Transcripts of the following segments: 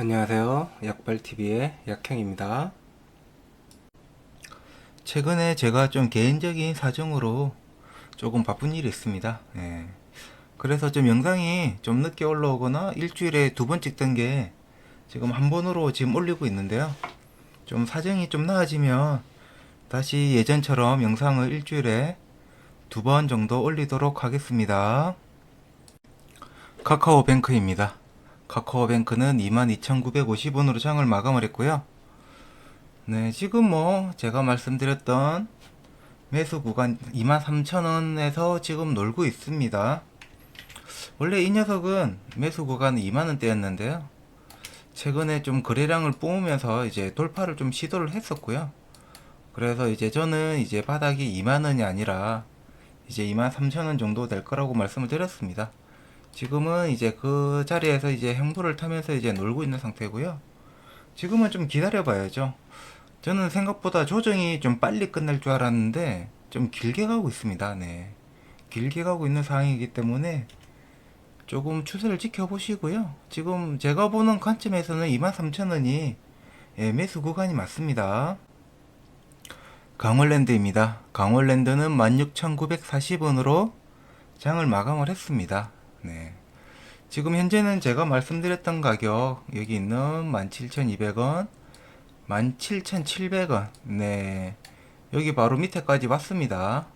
안녕하세요. 약발TV의 약형입니다. 최근에 제가 좀 개인적인 사정으로 조금 바쁜 일이 있습니다. 예. 그래서 좀 영상이 좀 늦게 올라오거나 일주일에 두 번 찍던 게 지금 한 번으로 지금 올리고 있는데요. 좀 사정이 좀 나아지면 다시 예전처럼 영상을 일주일에 두 번 정도 올리도록 하겠습니다. 카카오뱅크입니다. 카카오뱅크는 22,950원으로 장을 마감을 했고요. 네, 지금 뭐 제가 말씀드렸던 매수 구간 23,000원에서 지금 놀고 있습니다. 원래 이 녀석은 매수 구간은 2만원대였는데요. 최근에 좀 거래량을 뿜으면서 이제 돌파를 좀 시도를 했었고요. 그래서 이제 저는 이제 바닥이 2만원이 아니라 이제 23,000원 정도 될 거라고 말씀을 드렸습니다. 지금은 이제 그 자리에서 이제 행보를 타면서 이제 놀고 있는 상태고요. 지금은 좀 기다려 봐야죠. 저는 생각보다 조정이 좀 빨리 끝날 줄 알았는데 좀 길게 가고 있습니다. 네. 길게 가고 있는 상황이기 때문에 조금 추세를 지켜보시고요. 지금 제가 보는 관점에서는 23,000원이 예, 매수 구간이 맞습니다. 강월랜드입니다. 강월랜드는 16,940원으로 장을 마감을 했습니다. 네. 지금 현재는 제가 말씀드렸던 가격 여기 있는 17,200원, 17,700원. 네. 여기 바로 밑에까지 왔습니다.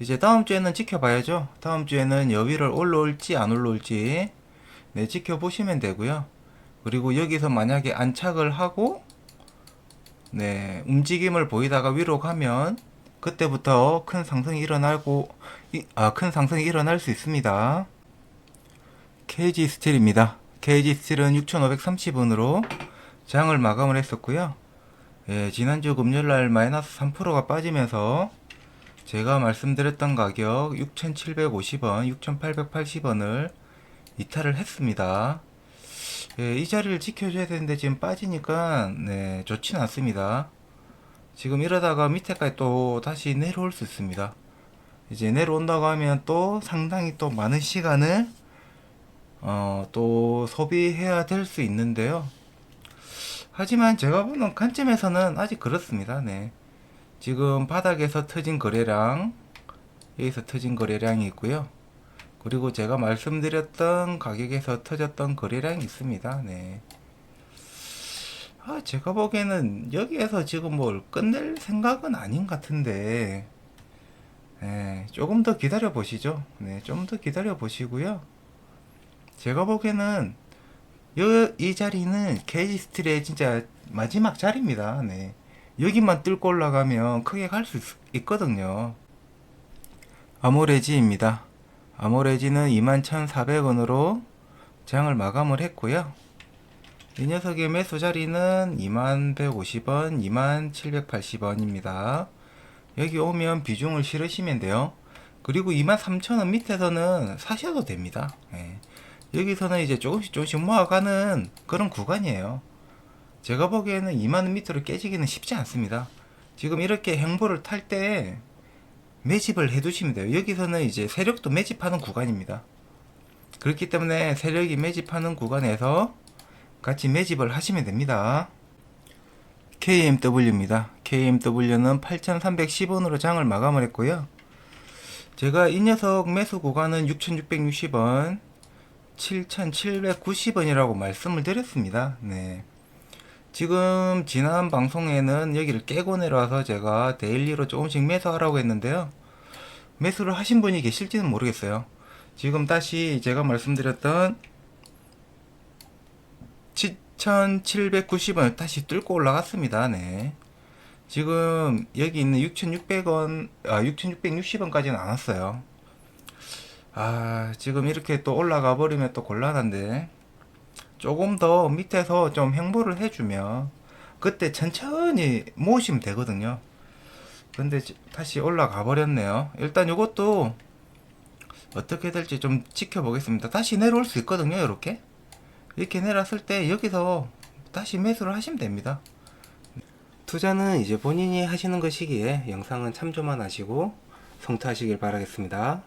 이제 다음 주에는 지켜봐야죠. 다음 주에는 여위를 올라올지 안 올라올지 네, 지켜보시면 되고요. 그리고 여기서 만약에 안착을 하고 네, 움직임을 보이다가 위로 가면 그때부터 큰 상승이 일어나고 이- 아, 큰 상승이 일어날 수 있습니다. KG 스틸입니다. KG 스틸은 6,530원으로 장을 마감을 했었고요. 예, 지난주 금요일날 마이너스 3%가 빠지면서 제가 말씀드렸던 가격 6,750원, 6,880원을 이탈을 했습니다. 예, 이 자리를 지켜줘야 되는데 지금 빠지니까 네, 좋지는 않습니다. 지금 이러다가 밑에까지 또 다시 내려올 수 있습니다. 이제 내려온다고 하면 또 상당히 또 많은 시간을 어, 또 소비해야 될 수 있는데요. 하지만 제가 보는 관점에서는 아직 그렇습니다. 네. 지금 바닥에서 터진 거래량, 여기서 터진 거래량이 있고요. 그리고 제가 말씀드렸던 가격에서 터졌던 거래량이 있습니다. 네. 아, 제가 보기에는 여기에서 지금 뭘 끝낼 생각은 아닌 것 같은데, 네, 조금 더 기다려 보시죠. 네, 좀 더 기다려 보시고요. 제가 보기에는 여, 이 자리는 케이지 스틸의 진짜 마지막 자리입니다. 네. 여기만 뚫고 올라가면 크게 갈 수 있거든요. 아모레지입니다. 아모레지는 21,400원으로 장을 마감을 했고요. 이 녀석의 매수 자리는 21,150원, 2780원입니다. 여기 오면 비중을 실으시면 돼요. 그리고 23,000원 밑에서는 사셔도 됩니다. 예. 여기서는 이제 조금씩 조금씩 모아가는 그런 구간이에요. 제가 보기에는 2만원 밑으로 깨지기는 쉽지 않습니다. 지금 이렇게 행보를 탈 때 매집을 해두시면 돼요. 여기서는 이제 세력도 매집하는 구간입니다. 그렇기 때문에 세력이 매집하는 구간에서 같이 매집을 하시면 됩니다. KMW입니다. KMW는 8,310원으로 장을 마감을 했고요. 제가 이 녀석 매수 구간은 6,660원, 7,790원이라고 말씀을 드렸습니다. 네. 지금 지난 방송에는 여기를 깨고 내려와서 제가 데일리로 조금씩 매수하라고 했는데요. 매수를 하신 분이 계실지는 모르겠어요. 지금 다시 제가 말씀드렸던 7,790원 다시 뚫고 올라갔습니다. 네. 지금 여기 있는 6,600원, 아, 6,660원까지는 안 왔어요. 아, 지금 이렇게 또 올라가 버리면 또 곤란한데, 조금 더 밑에서 좀 행보를 해주면, 그때 천천히 모으시면 되거든요. 근데 지- 다시 올라가 버렸네요. 일단 이것도 어떻게 될지 좀 지켜보겠습니다. 다시 내려올 수 있거든요, 이렇게. 이렇게 내렸을 때 여기서 다시 매수를 하시면 됩니다. 투자는 이제 본인이 하시는 것이기에 영상은 참조만 하시고 성투하시길 바라겠습니다.